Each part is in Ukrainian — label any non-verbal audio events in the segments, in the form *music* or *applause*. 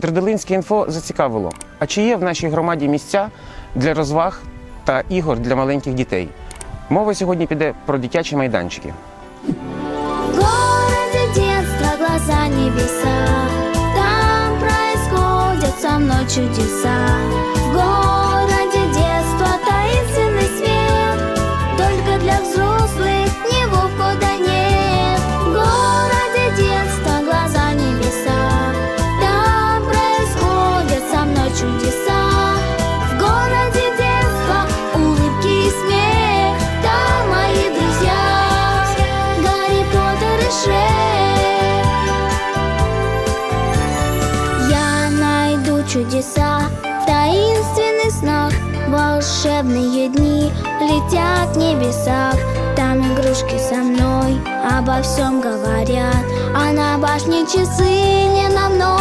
Петродолинське інфо зацікавило. А чи є в нашій громаді місця для розваг та ігор для маленьких дітей? Мова сьогодні піде про дитячі майданчики. Там происходят со мной Волшебные дни летят в небесах. Там игрушки со мной обо всем говорят. А на башне часы не на спешат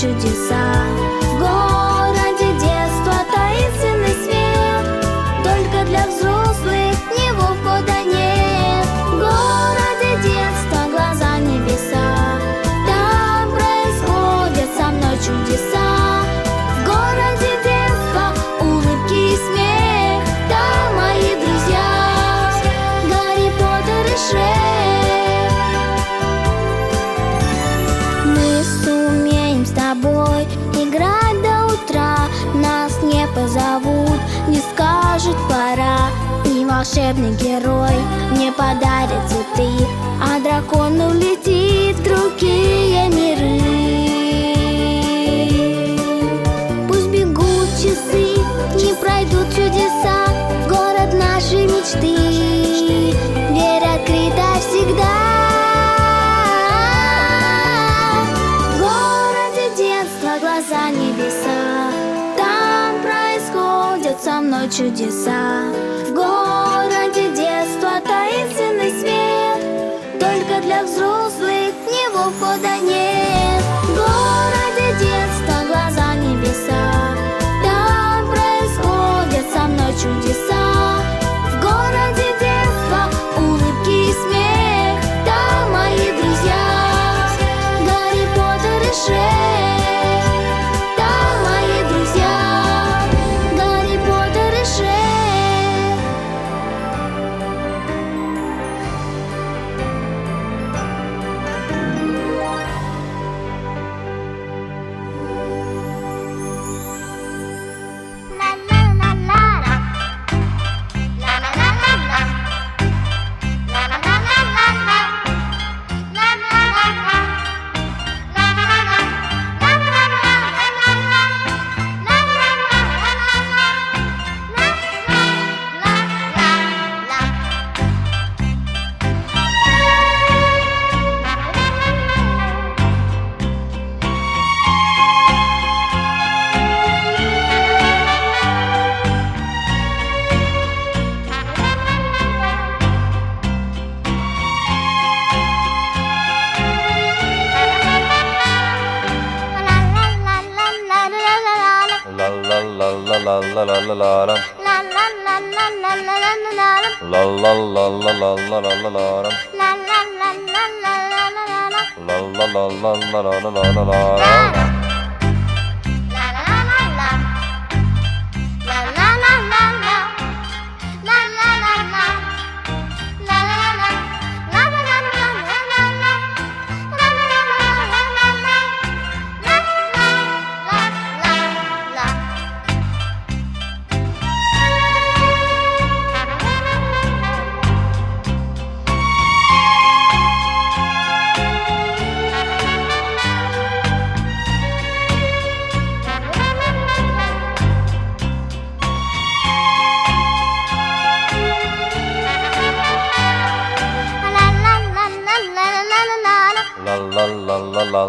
чудес. Волшебный герой. Не подарит цветы А дракон улетит в другие миры. Пусть бегут часы, не пройдут чудеса город нашей мечты. Дверь открыта всегда. Городе детства глаза небеса. Там происходят со мной чудеса. В взрослых не в. la la ram. La la la la la la la la la ram. La la la la la la la la la ram. La la la la la la la la la ram. La la la la la la la la la ram.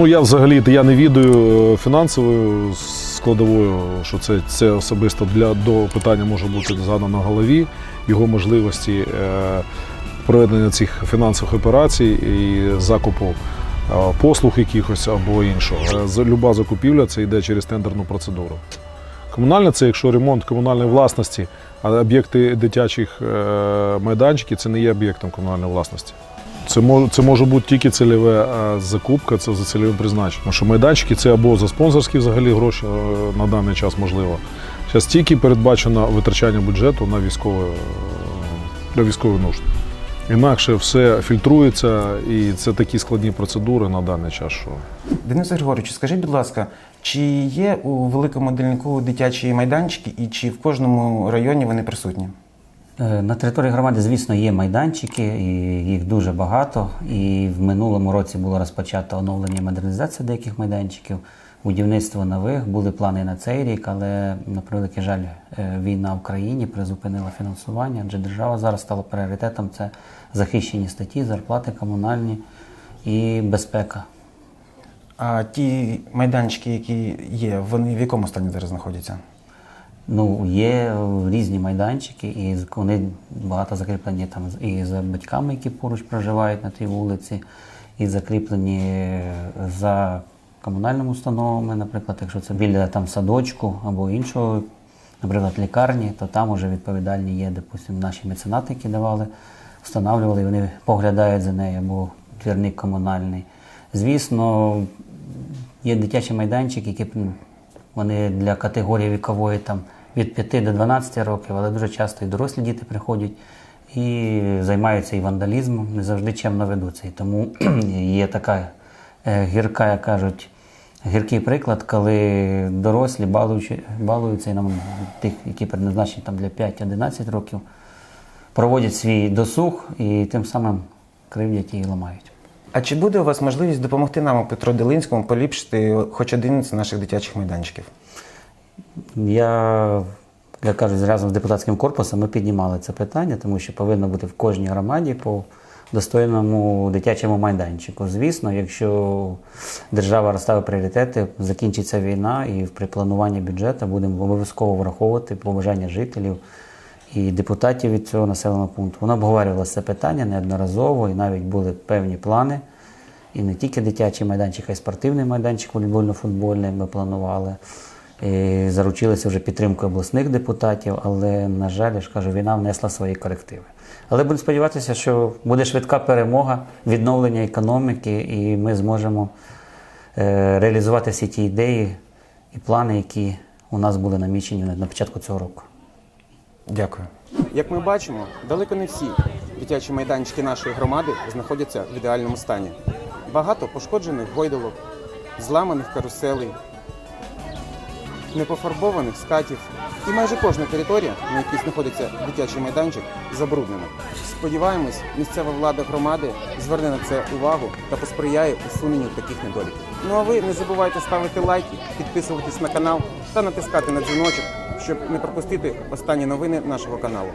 Ну я взагалі я не відаю фінансовою складовою, що це, це особисто для до питання може бути згадано на голові, його можливості е, проведення цих фінансових операцій і закупу е, послуг якихось або іншого. Е, Люба закупівля це йде через тендерну процедуру. Комунальне це якщо ремонт комунальної власності, а об'єкти дитячих е, майданчиків це не є об'єктом комунальної власності. Це може, це може бути тільки цільове закупка, це за цільовим призначенням. Що майданчики це або за спонсорські взагалі гроші е, на даний час можливо. Зараз тільки передбачено витрачання бюджету на військове, е, для військових нужд. Інакше все фільтрується, і це такі складні процедури на даний час. Що Денис Григорович, скажіть, будь ласка, чи є у великому дільнику дитячі майданчики і чи в кожному районі вони присутні? Е, На території громади, звісно, є майданчики, і їх дуже багато. І в минулому році було розпочато оновлення модернізація деяких майданчиків, будівництво нових, були плани на цей рік, але, на превеликий жаль, е, війна в країні призупинила фінансування, адже держава зараз стала пріоритетом це захищені статті, зарплати комунальні і безпека. А ті майданчики, які є, вони в якому стані зараз знаходяться? Ну, є різні майданчики, і вони багато закріплені там і за батьками, які поруч проживають на тій вулиці, і закріплені е, за комунальними установами, наприклад, якщо це біля там садочку або іншого, наприклад, лікарні, то там вже відповідальні є, допустимо, наші меценати, які давали, встановлювали, і вони поглядають за нею, або двірник комунальний. Звісно, є дитячі майданчики, які вони для категорії вікової там від 5 до 12 років, але дуже часто і дорослі діти приходять і займаються і вандалізмом, не завжди чемно ведуться. І тому *clears throat* є така е, гірка, як кажуть, гіркий приклад, коли дорослі балуються і нам тих, які предназначені там для 5-11 років, проводять свій досуг і тим самим кривдять і ламають. А чи буде у вас можливість допомогти нам, Петру Делинському, поліпшити хоч один з наших дитячих майданчиків? Я, як кажуть, разом з депутатським корпусом ми піднімали це питання, тому що повинно бути в кожній громаді по достойному дитячому майданчику. Звісно, якщо держава розставить пріоритети, закінчиться війна і при плануванні бюджету будемо обов'язково враховувати побажання жителів і депутатів від цього населеного пункту. Воно обговорювалося це питання неодноразово, і навіть були певні плани. І не тільки дитячий майданчик, а й спортивний майданчик волейбольно-футбольний ми планували. І заручилися вже підтримкою обласних депутатів, але, на жаль, я ж кажу, війна внесла свої корективи. Але будемо сподіватися, що буде швидка перемога, відновлення економіки, і ми зможемо е, реалізувати всі ті ідеї і плани, які у нас були намічені на початку цього року. Дякую. Як ми бачимо, далеко не всі дитячі майданчики нашої громади знаходяться в ідеальному стані. Багато пошкоджених гойдолок, зламаних каруселей, непофарбованих скатів. І майже кожна територія, на якій знаходиться дитячий майданчик, забруднена. Сподіваємось, місцева влада громади зверне на це увагу та посприяє усуненню таких недоліків. Ну а ви не забувайте ставити лайки, підписуватись на канал та натискати на дзвіночок, щоб не пропустити останні новини нашого каналу.